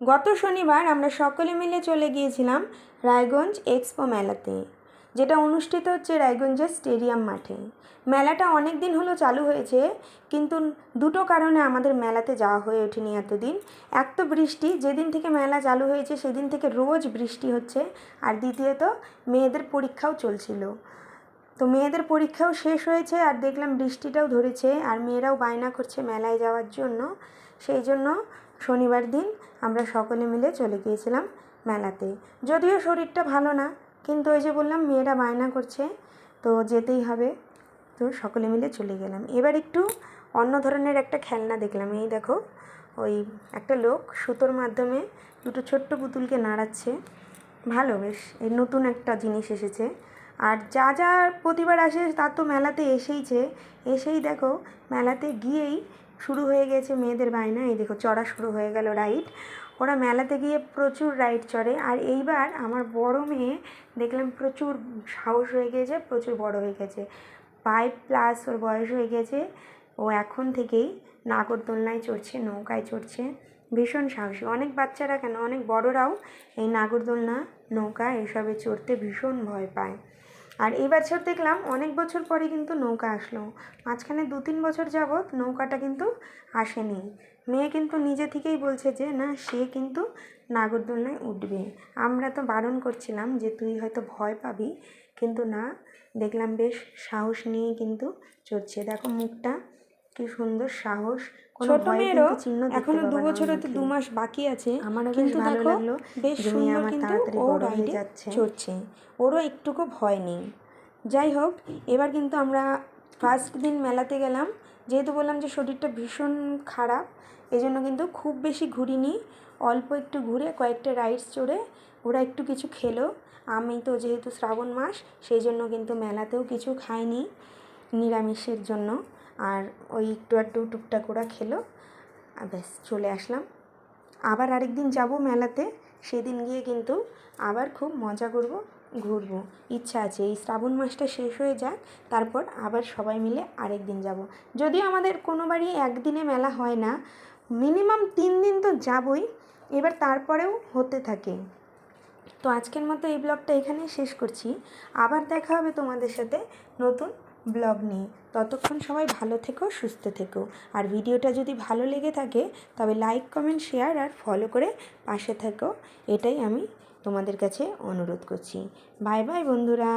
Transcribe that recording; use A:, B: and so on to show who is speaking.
A: গত শনিবার আমরা সকলে মিলে চলে গিয়েছিলাম রায়গঞ্জ এক্সপো মেলাতে, যেটা অনুষ্ঠিত হচ্ছে রায়গঞ্জের স্টেডিয়াম মাঠে। মেলাটা অনেক দিন হলো চালু হয়েছে, কিন্তু দুটো কারণে আমাদের মেলাতে যাওয়া হয়ে ওঠেনি এতদিন। এক তো বৃষ্টি, যেদিন থেকে মেলা চালু হয়েছে সেদিন থেকে রোজ বৃষ্টি হচ্ছে, আর দ্বিতীয়ত মেয়েদের পরীক্ষাও চলছিল। তো মেয়েদের পরীক্ষাও শেষ হয়েছে, আর দেখলাম বৃষ্টিটাও ধরেছে, আর মেয়েরাও বায়না করছে মেলায় যাওয়ার জন্য। সেই জন্য শনিবার দিন আমরা সকলে মিলে চলে গিয়েছিলাম মেলাতে। যদিও শরীরটা ভালো না, কিন্তু ওই যে বললাম, মেয়েরা বায়না করছে, তো যেতেই হবে। তো সকলে মিলে চলে গেলাম। এবার একটু অন্য ধরনের একটা খেলনা দেখলাম। এই দেখো, ওই একটা লোক সুতোর মাধ্যমে দুটো ছোট্ট পুতুলকে নাড়াচ্ছে। ভালো, বেশ। এই নতুন একটা জিনিস এসেছে। আর যা যা প্রতিবার আসে তার তো মেলাতে এসেইছে এসেই দেখো, মেলাতে গিয়েই শুরু হয়ে গেছে মেয়েদের বায়না। এই দেখো, চড়া শুরু হয়ে গেল রাইড ওরা মেলাতে গিয়ে প্রচুর রাইড চড়ে। আর এইবার আমার বড় মেয়ে দেখলাম প্রচুর সাহস হয়ে গেছে, প্রচুর বড় হয়ে গেছে। ফাইভ প্লাস ওর বয়স হয়ে গেছে। ও এখন থেকেই নাগরদোলনায় চড়ছে, নৌকায় চড়ছে। ভীষণ সাহসী। অনেক বাচ্চারা কেন, অনেক বড়রাও এই নাগরদোলনা নৌকা এসবে চড়তে ভীষণ ভয় পায়। আর এই বছর দেখলাম অনেক বছর পরে কিন্তু নৌকা আসলো। মাঝখানে দু তিন বছর যাবৎ নৌকাটা কিন্তু আসেনি। মেয়ে কিন্তু নিজে থেকেই বলছে যে, না, সে কিন্তু নাগরদোলনায় উঠবে। আমরা তো বারণ করছিলাম যে, তুই হয়তো ভয় পাবি। কিন্তু না, দেখলাম বেশ সাহস নিয়ে কিন্তু চড়ছে। দেখো, মুখটা কি সুন্দর সাহস
B: ছোট মেয়েরও এখনও দু বছর হতে দু মাস বাকি আছে
A: আমারও বেশ
B: কিন্তু দেখো বেশ সুন্দর কিন্তু ও রাইডে চড়ছে ওরও একটুকু ভয় নেই। যাই হোক এবার কিন্তু আমরা ফার্স্ট দিন মেলাতে গেলাম যেহেতু বললাম যে শরীরটা ভীষণ খারাপ এই জন্য কিন্তু খুব বেশি ঘুরিনি অল্প একটু ঘুরে কয়েকটা রাইডস চড়ে ওরা একটু কিছু খেলো। আমি তো যেহেতু শ্রাবণ মাস সেই জন্য কিন্তু মেলাতেও কিছু খাইনি নিরামিষের জন্য। আর ওই একটু একটু টুকটাক ওরা খেলো, আর ব্যাস চলে আসলাম। আবার আরেকদিন যাব মেলাতে, সেদিন গিয়ে কিন্তু আবার খুব মজা করব, ঘুরবো। ইচ্ছা আছে, এই শ্রাবণ মাসটা শেষ হয়ে যাক, তারপর আবার সবাই মিলে আরেক দিন যাব। যদিও আমাদের কোনো বাড়ি একদিনে মেলা হয় না, মিনিমাম তিন দিন তো যাবই, এবার তারপরেও হতে থাকে। তো আজকের মতো এই ব্লগটা এখানেই শেষ করছি। আবার দেখা হবে তোমাদের সাথে নতুন ব্লগ নিয়ে। ততক্ষণ সবাই ভালো থেকো, সুস্থ থেকো। আর ভিডিওটা যদি ভালো লেগে থাকে, তবে লাইক, কমেন্ট, শেয়ার আর ফলো করে পাশে থেকো। এটাই আমি তোমাদের কাছে অনুরোধ করছি। বাই বাই বন্ধুরা।